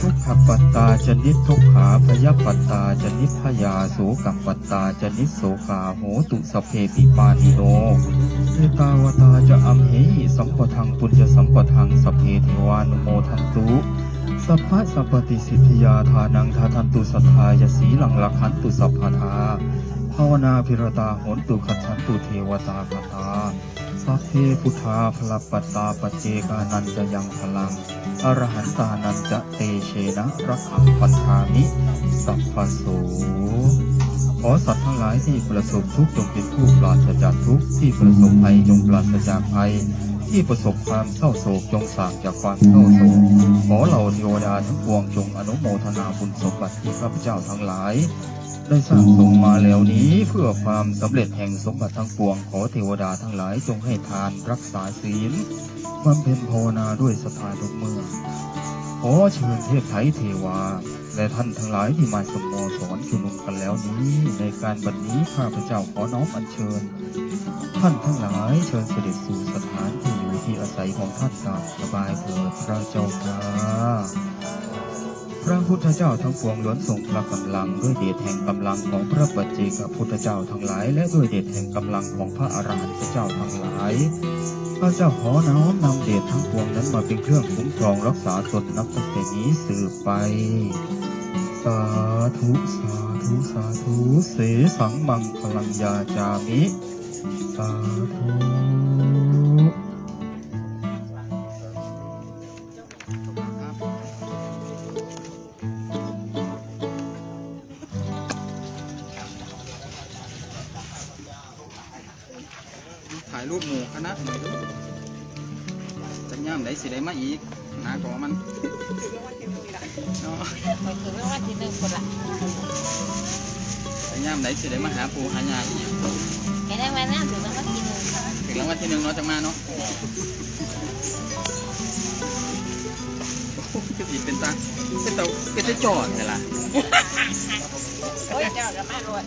ทุกขปัตตาจนิทุกขาพยปัตตาจนิพยาโสกัปปัตตาจนิโสกาโหตุสเพปิปานิโนเอตาวตาจะอัมเหหิสัมปทังปุญญสัมปทังสเพเทวานุโมทันตุสัพพะสัพปติสิทธิยาทานังทาทันตุสัทธายสีหลังลักขันตุสัพพทาภาวนาพิรตาโหนตุขัดฉันตุเทวตาคาตา สัพเพพุทธาพลปัตตาปเจกานันจะยังพลัง อรหันตานันจะเตเชนะรักขังปัฏฐามิสัพพโสขอสัตว์ทั้งหลายที่ประสบทุกข์จงเป็นผู้ปราศจากทุกข์ที่ประสบภัยจงปราศจากภัยที่ประสบความเศร้าโศกจงสางจากความเศร้าโศก ขอเหล่าเทวดาทั้งปวงจงอนุโมทนาบุญสมบัติที่ข้าพเจ้าทั้งหลาย ได้สร้างส่งมาแล้วนี้เพื่อความสำเร็จแห่งสมบัติทั้งปวงขอเทวดาทั้งหลายจงให้ทานรักษาศีลบำเพ็ญภาวนาด้วยศรัทธาทุกเมื่อขอเชิญเทพไทยเทวา และท่านทั้งหลายที่มาสมโมสอนชุมนุมกันแล้วนี้ ในการบัดนี้ข้าพเจ้าขอน้อมอัญเชิญ ท่านทั้งหลายเชิญเสด็จสู่สถานที่อยู่ที่อาศัยของท่านตามสบายเถิดพระเจ้าค่ะ พระพุทธเจ้าทั้งปวงล้วนทรงพระกำลังด้วยเดชแห่งกำลังของพระปัจเจกพุทธเจ้าทั้งหลาย และด้วยเดชแห่งกำลังของพระอรหันตเจ้าทั้งหลายพระเจ้าขอน้อมนำเดชทั้งปวงนั้นมาเป็นเครื่องคุ้มครองรักษาตนนับตั้งแต่นี้สืบไป สาธุสาธุสาธุเสสังมังพลังยาจามิ สาธุ ถ่ายรูปหมู่คณะหน่อยดูจะย่ามได้สิได้มาอีกหากอมันเนาะไปถึงเรื่องว่าที่หนึ่งคนละจะย่ามได้สิได้มาหาปูหายายอีกแค่ได้มานั่งถึงเรื่องว่าที่หนึ่งถึงรางวัลที่หนึ่งเนาะจังมาเนาะก็สิเป็นตาเป็นตาเป็นตาจอดนี่ล่ะโอ้ยเจ้าจะมาลวด